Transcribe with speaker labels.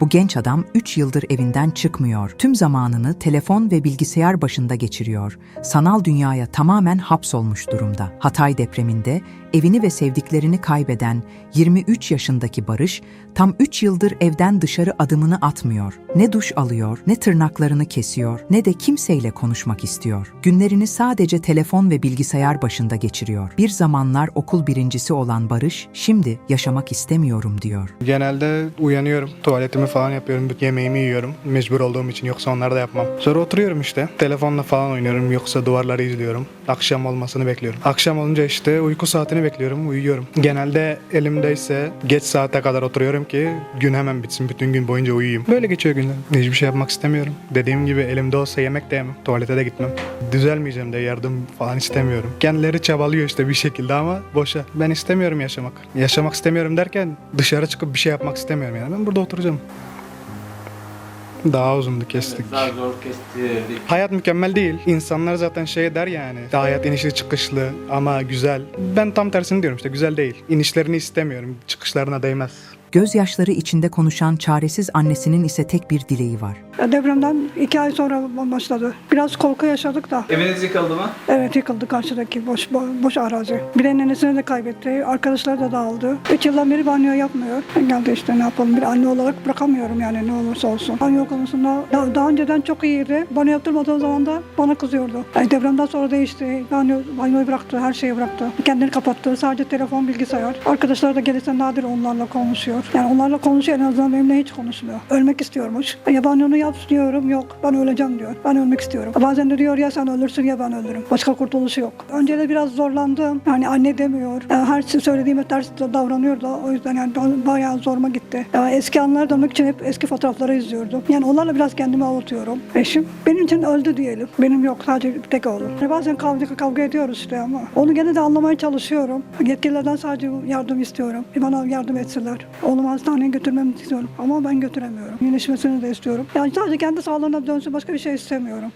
Speaker 1: Bu genç adam 3 yıldır evinden çıkmıyor. Tüm zamanını telefon ve bilgisayar başında geçiriyor. Sanal dünyaya tamamen hapsolmuş durumda. Hatay depreminde evini ve sevdiklerini kaybeden 23 yaşındaki Barış tam 3 yıldır evden dışarı adımını atmıyor. Ne duş alıyor, ne tırnaklarını kesiyor, ne de kimseyle konuşmak istiyor. Günlerini sadece telefon ve bilgisayar başında geçiriyor. Bir zamanlar okul birincisi olan Barış şimdi yaşamak istemiyorum diyor.
Speaker 2: Genelde uyanıyorum, tuvaletimi falan yapıyorum, yemeğimi yiyorum. Mecbur olduğum için yoksa onları da yapmam. Sonra oturuyorum işte, telefonla falan oynuyorum yoksa duvarları izliyorum. Akşam olmasını bekliyorum. Akşam olunca işte uyku saatini bekliyorum, uyuyorum. Genelde elimdeyse geç saate kadar oturuyorum ki gün hemen bitsin, bütün gün boyunca uyuyayım. Böyle geçiyor günler. Hiçbir şey yapmak istemiyorum. Dediğim gibi elimde olsa yemek de yemem, tuvalete de gitmem. Düzelmeyeceğim de yardım falan istemiyorum. Kendileri çabalıyor işte bir şekilde ama boşa. Ben istemiyorum yaşamak. Yaşamak istemiyorum derken dışarı çıkıp bir şey yapmak istemiyorum yani. Ben burada oturacağım. Daha uzundu kestik.
Speaker 3: Daha zor kestirdik.
Speaker 2: Hayat mükemmel değil. İnsanlar zaten şey der yani. Hayat inişli çıkışlı ama güzel. Ben tam tersini diyorum işte güzel değil. İnişlerini istemiyorum. Çıkışlarına değmez.
Speaker 1: Gözyaşları içinde konuşan çaresiz annesinin ise tek bir dileği var.
Speaker 4: Depremden iki ay sonra başladı. Biraz korku yaşadık da.
Speaker 3: Eviniz yıkıldı mı?
Speaker 4: Evet yıkıldı karşıdaki boş bo- boş arazi. Bir de nenesini de kaybetti. Arkadaşları da dağıldı. Üç yıldan beri banyo yapmıyor. Geldi işte ne yapalım. Bir anne olarak bırakamıyorum yani ne olursa olsun. Banyo konusunda daha, daha önceden çok iyiydi. Banyo yaptırmadığı zaman da bana kızıyordu. Yani depremden sonra değişti. Banyo, banyoyu bıraktı. Her şeyi bıraktı. Kendini kapattı. Sadece telefon, bilgisayar. Arkadaşlar da gelirse nadir onlarla konuşuyor. Yani onlarla konuşuyor en azından benimle hiç konuşmuyor. Ölmek istiyormuş. Ya banyonu yap diyorum. Yok ben öleceğim diyor. Ben ölmek istiyorum. Bazen de diyor ya sen ölürsün ya ben ölürüm. Başka kurtuluşu yok. Önce de biraz zorlandım. Yani anne demiyor. Yani her şey söylediğime ters davranıyor da o yüzden yani bayağı zoruma gitti. Yani eski anlara dönmek için hep eski fotoğrafları izliyordum. Yani onlarla biraz kendimi avutuyorum. Eşim benim için öldü diyelim. Benim yok sadece tek oğlum. Yani bazen kavga, kavga ediyoruz işte ama onu gene de anlamaya çalışıyorum. Yetkililerden sadece yardım istiyorum. Bana yardım etsinler. Oğlumu hastaneye götürmemi istiyorum ama ben götüremiyorum. İyileşmesini de istiyorum. Yani sadece kendi sağlığına dönsün başka bir şey istemiyorum.